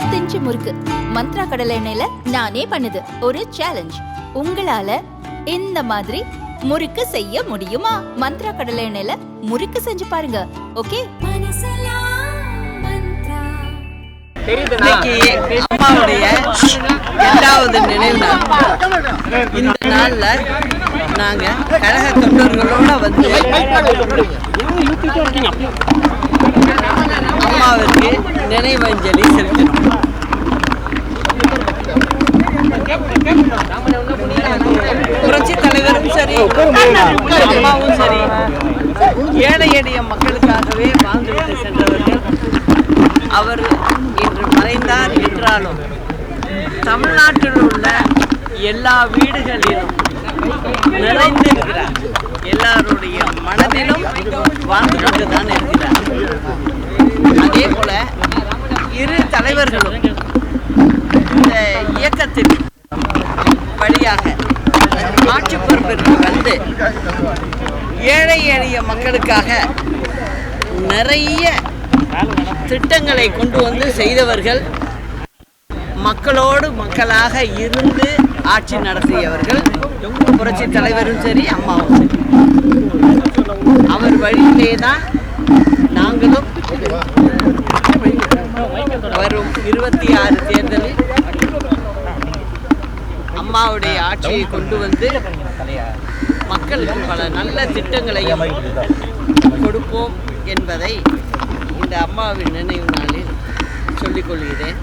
பத்து முறுக்கு. மந்த்ரா கடலை எண்ணெயில நானே பண்ணுது. ஒரு சேலஞ்ச் உங்களால இந்த மாதிரி முறுக்கு செய்ய முடியுமா? மந்த்ரா கடலை எண்ணெயில முறுக்கு செஞ்சு பாருங்க. ஓகே? அம்மாவுடைய இரண்டாவது நினைவு நாள். இந்த நாள்ல நாங்க கழக தொண்டர்களோட வந்து அம்மாவிற்கு நினைவஞ்சலி செலுத்தினோம். புரட்சி தலைவரும் சரி அம்மாவும் சரி ஏழை எளிய மக்களுக்காகவே வாழ்ந்துவிட்டு சென்றவர்கள் அவர் இன்று மறைந்தார் என்றாலும் தமிழ்நாட்டில் உள்ள எல்லா வீடுகளிலும் நிறைந்திருக்கிறார். எல்லாருடைய மனதிலும் வாழ்ந்து கொண்டுதான் இருக்கிறார். அதே போல இரு தலைவர்களும் இந்த இயக்கத்தின் வழியாக ஆட்சி பொறுப்பிற்கு வந்து ஏழை எளிய மக்களுக்காக நிறைய திட்டங்களை கொண்டு வந்து செய்தவர்கள் மக்களோடு மக்களாக இருந்து ஆட்சி நடத்தியவர்கள் புரட்சி தலைவரும் சரி அம்மாவும் சரி. அவர் வழியிலே தான் நாங்களும் வரும் இருபத்தி ஆறு தேர்தலில் அம்மாவுடைய ஆட்சியை கொண்டு வந்து மக்களுக்கு பல நல்ல திட்டங்களையும் கொடுப்போம் என்பதை இந்த அம்மாவின் நினைவு நாளில் சொல்லிக்கொள்கிறேன்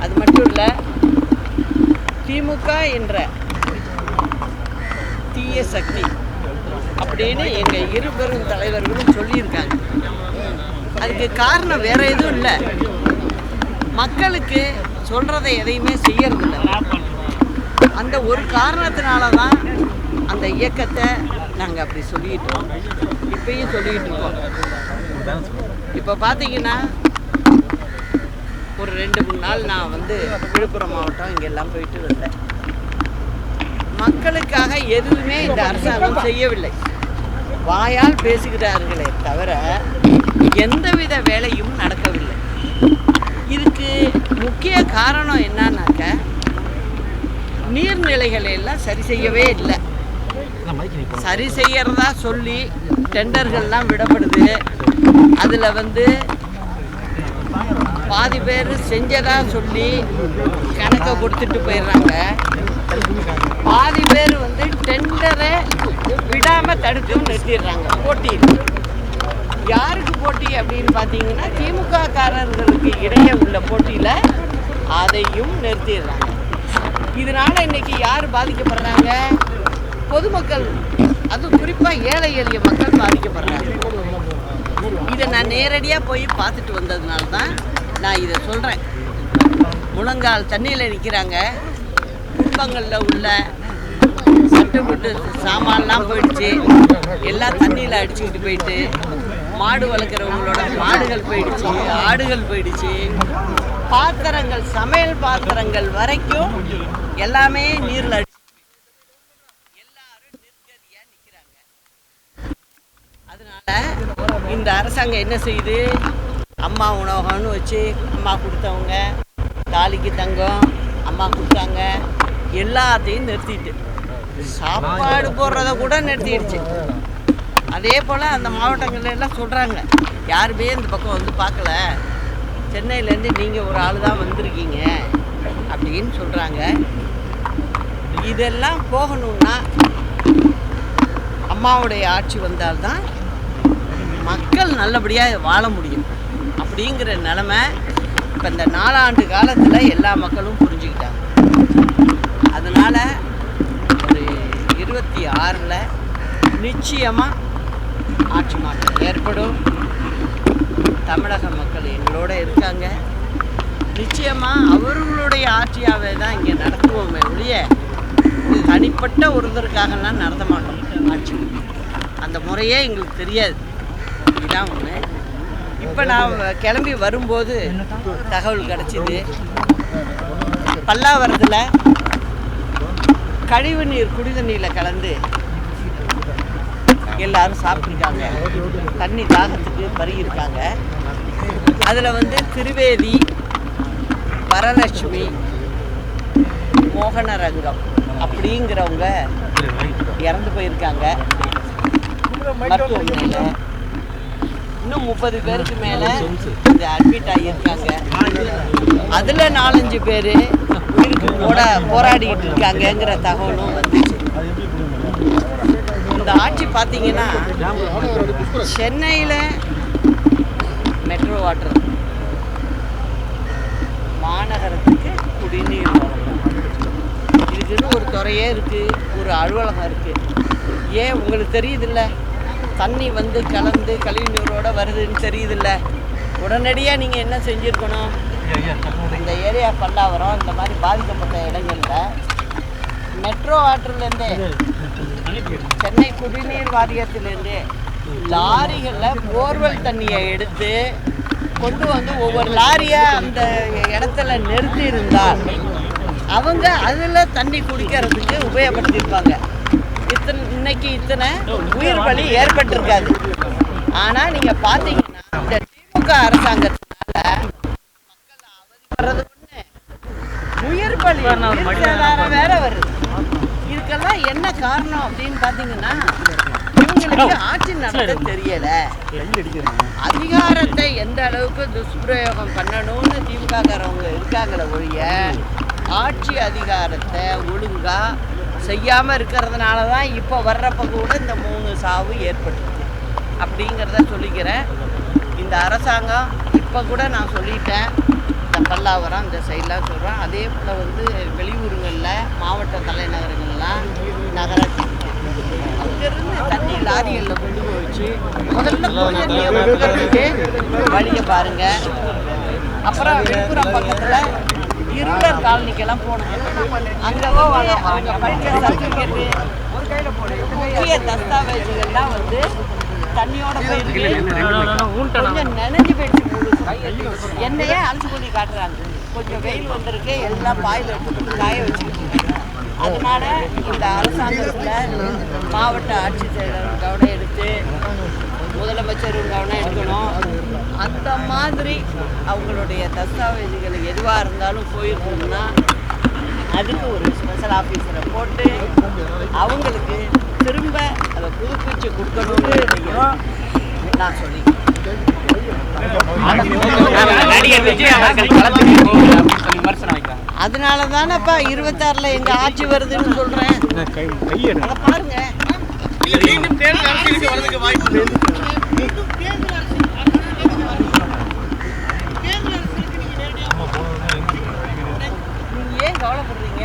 அது மட்டும் இல்லை திமுக என்ற தீய சக்தி அப்படின்னு எங்கள் இரு பெரும் தலைவர்களும் சொல்லியிருக்காங்க. அதுக்கு காரணம் வேற எதுவும் இல்லை. மக்களுக்கு சொல்கிறத எதையுமே செய்யறதில்ல. அந்த ஒரு காரணத்தினால தான் அந்த இயக்கத்தை நாங்கள் அப்படி சொல்லிட்டோம். இருக்கோம் இப்பயும் சொல்லிட்டு இருக்கோம். இப்போ பார்த்தீங்கன்னா ஒரு ரெண்டு மூணு நாள் நான் வந்து விழுப்புரம் மாவட்டம் இங்கெல்லாம் போயிட்டு வந்தேன். மக்களுக்காக எதுவுமே இந்த அரசாங்கம் செய்யவில்லை. வாயால் பேசுகிறார்களே தவிர எந்தவித வேலையும் நடக்கவில்லை. இதுக்கு முக்கிய காரணம் என்னன்னாக்க நீர்நிலைகளை எல்லாம் சரி செய்யவே இல்லை. சரி செய்யறதா சொல்லி டெண்டர்கள்லாம் விடப்படுது. அதில் வந்து பாதி பேர் செஞ்சதா சொல்லி கணக்கை கொடுத்துட்டு போயிடுறாங்க. பாதி பேர் வந்து டெண்டரை விடாமல் தடுத்து நிறுத்திடுறாங்க. போட்டியில் யாருக்கு போட்டி அப்படின்னு பார்த்தீங்கன்னா திமுக காரர்களுக்கு இடையே உள்ள போட்டியில் அதையும் நிறுத்திடுறாங்க. இதனால இன்னைக்கு யார் பாதிக்கப்படுறாங்க? பொதுமக்கள் அதுவும் குறிப்பாக ஏழை எளிய மக்கள் பாதிக்கப்படுறாங்க. இதை நான் நேரடியாக போய் பார்த்துட்டு வந்ததுனால தான் நான் இதை சொல்கிறேன் முழங்கால் தண்ணியில் நிற்கிறாங்க குடும்பங்களில் உள்ள சட்டுப்பட்டு சாமான்லாம் போயிடுச்சு. எல்லாம் தண்ணியில் அடிச்சுக்கிட்டு போயிட்டு மாடு வளர்க்குறவங்களோட மாடுகள் போயிடுச்சு ஆடுகள் போயிடுச்சு. பாத்திரங்கள் சமையல் பாத்திரங்கள் வரைக்கும் எல்லாமே நீரில் அடிச்சு எல்லாரும் நிற்கிறாங்க அதனால இந்த அரசாங்கம் என்ன செய்யுது? அம்மா உணவகம்னு வச்சு அம்மா கொடுத்தவங்க தாலிக்கு தங்கம் அம்மா கொடுத்தாங்க. எல்லாத்தையும் நிறுத்திட்டு. சாப்பாடு போடுறத கூட நிறுத்திடுச்சு. அதே போல் அந்த மாவட்டங்கள்ல எல்லாம் சொல்கிறாங்க யாருமே இந்த பக்கம் வந்து பார்க்கல. சென்னையிலேருந்து நீங்கள் ஒரு ஆள் தான் வந்திருக்கீங்க அப்படின்னு சொல்கிறாங்க இதெல்லாம் போகணும்னா அம்மாவுடைய ஆட்சி வந்தால்தான் மக்கள் நல்லபடியாக வாழ முடியும். அப்படிங்கிற நிலமை இப்போ இந்த நாலாண்டு காலத்தில் எல்லா மக்களும் புரியும் அதனால் ஒரு இருபத்தி ஆறில் நிச்சயமாக ஆட்சி மாற்றம் ஏற்படும். தமிழக மக்கள் எங்களோட இருக்காங்க. நிச்சயமாக அவர்களுடைய ஆட்சியாகவே தான் இங்கே நடத்துவோமே ஒழிய தனிப்பட்ட ஒருத்தருக்காகலாம் நடத்த மாட்டோம். ஆட்சி அந்த முறையே எங்களுக்கு தெரியாது. இதுதான் ஒன்று இப்போ நான் கிளம்பி வரும்போது தகவல் கிடச்சிது. பல்லாவரத்தில் கழிவு நீர் குடித நீரில் கலந்து எல்லாரும் சாப்பிட்ருக்காங்க தண்ணி தாகத்துக்கு பருகியிருக்காங்க. அதில் வந்து திருவேதி வரலட்சுமி மோகனரங்கம் அப்படிங்கிறவங்க இறந்து போயிருக்காங்க. மருத்துவமனையில் இன்னும் முப்பது பேருக்கு மேலே இந்த அட்மிட் ஆகியிருக்காங்க. அதில் நாலஞ்சு பேர் போட போராடிக்கிட்டு இருக்காங்கங்கிற தகவலும் வந்துச்சு. இந்த ஆட்சி பார்த்தீங்கன்னா சென்னையில் மெட்ரோ வாட்டர் மாநகரத்துக்கு குடிநீர் இதுக்குன்னு ஒரு துறையே இருக்குது ஒரு அலுவலகம் இருக்குது ஏன் உங்களுக்கு தெரியுதுல்ல? தண்ணி வந்து கலந்து கழிவுநீரோட வருதுன்னு தெரியுதுல்ல? உடனடியாக நீங்கள் என்ன செஞ்சுருக்கணும்? இந்த ஏரியா பல்லாவரம் இந்த மாதிரி பாதிக்கப்பட்ட இடங்களில் மெட்ரோ வாட்டர்லேருந்தே சென்னை குடிநீர் வாரியத்திலேருந்தே லாரிகளில் போர்வெல் தண்ணியை எடுத்து கொண்டு வந்து ஒவ்வொரு லாரியாக அந்த இடத்துல நிறுத்தி இருந்தால் அவங்க அதில் தண்ணி குடிக்கிறதுக்கு உபயோகப்படுத்தியிருப்பாங்க. இத்தனை இன்னைக்கு இத்தனை உயிர் பலி ஏற்பட்டிருக்காது. ஆனால் நீங்கள் பார்த்தீங்கன்னா இந்த திமுக அரசாங்கத்தினால மக்கள் அவதிப்படுறது ஒன்று சேதாரம் வேற வருது. இதுக்கெல்லாம் என்ன காரணம் அப்படின்னு பார்த்தீங்கன்னா இவங்களுக்கு ஆட்சி நடத்த தெரியல. அதிகாரத்தை எந்த அளவுக்கு துஷ்பிரயோகம் பண்ணணும்னு திமுககாரவங்க இருக்காங்களே ஒழிய ஆட்சி அதிகாரத்தை ஒழுங்கா செய்யாம இருக்கிறதுனால தான் இப்போ வர்றப்ப கூட இந்த மூணு சாவு ஏற்பட்டுருக்கு அப்படிங்கிறத சொல்லிக்கிறேன். இந்த அரசாங்கம் இப்போ கூட நான் சொல்லிட்டேன். இந்த பல்லாவரம் இந்த சைட்லாம் சொல்கிறேன் அதே போல் வந்து வெளியூருங்களில் மாவட்ட தலைநகரங்கள்லாம் நகராட்சி. அங்கேருந்து தண்ணி லாரிகளில் கொண்டு போய் வச்சு முதல்ல தண்ணியை கொடுக்கறதுக்கு வழியை பாருங்க. அப்புறம் விழுப்புரம் பக்கத்தில் இருளர் காலனிக்கெல்லாம் போனோம். அங்கே அவங்க படித்த சர்டிஃபிகேட்டு முக்கிய தஸ்தாவேஜுகள்லாம் வந்து தண்ணியோட போயிருக்கு கொஞ்சம் நினைஞ்சு போயிடுச்சு. என்னையே அழைச்சி கொண்டு காட்டுறாங்க. கொஞ்சம் வெயில் வந்திருக்கு எல்லாம் பாயில் எடுத்து காய வச்சுக்கிட்டு அதனால இந்த அரசாங்கத்தில் மாவட்ட ஆட்சித்தலைவர் கவனம் எடுத்து முதலமைச்சர் கவனம் எடுக்கணும். அந்த மாதிரி அவங்களுடைய தஸ்தாவேஜுகள் எதுவாக இருந்தாலும் போயிருக்கணும்னா அதுக்கு ஒரு ஸ்பெஷல் ஆஃபீஸரை போட்டு அவங்களுக்கு திரும்ப அதை புதுப்பிச்சு கொடுக்கணும்னு நான் சொல்லி அதனால தானேப்பா இருபத்தாறுல எங்க ஆட்சி வருதுன்னு சொல்றேன். பாருங்க மீண்டும் தேர்தல் அரசியலுக்கு வரதுக்கு வாய்ப்பு நீங்க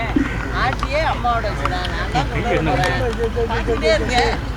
ஏன் கவலைப்படுறீங்க ஆட்சியே அம்மாவோட வச்சுதான் நான் தான்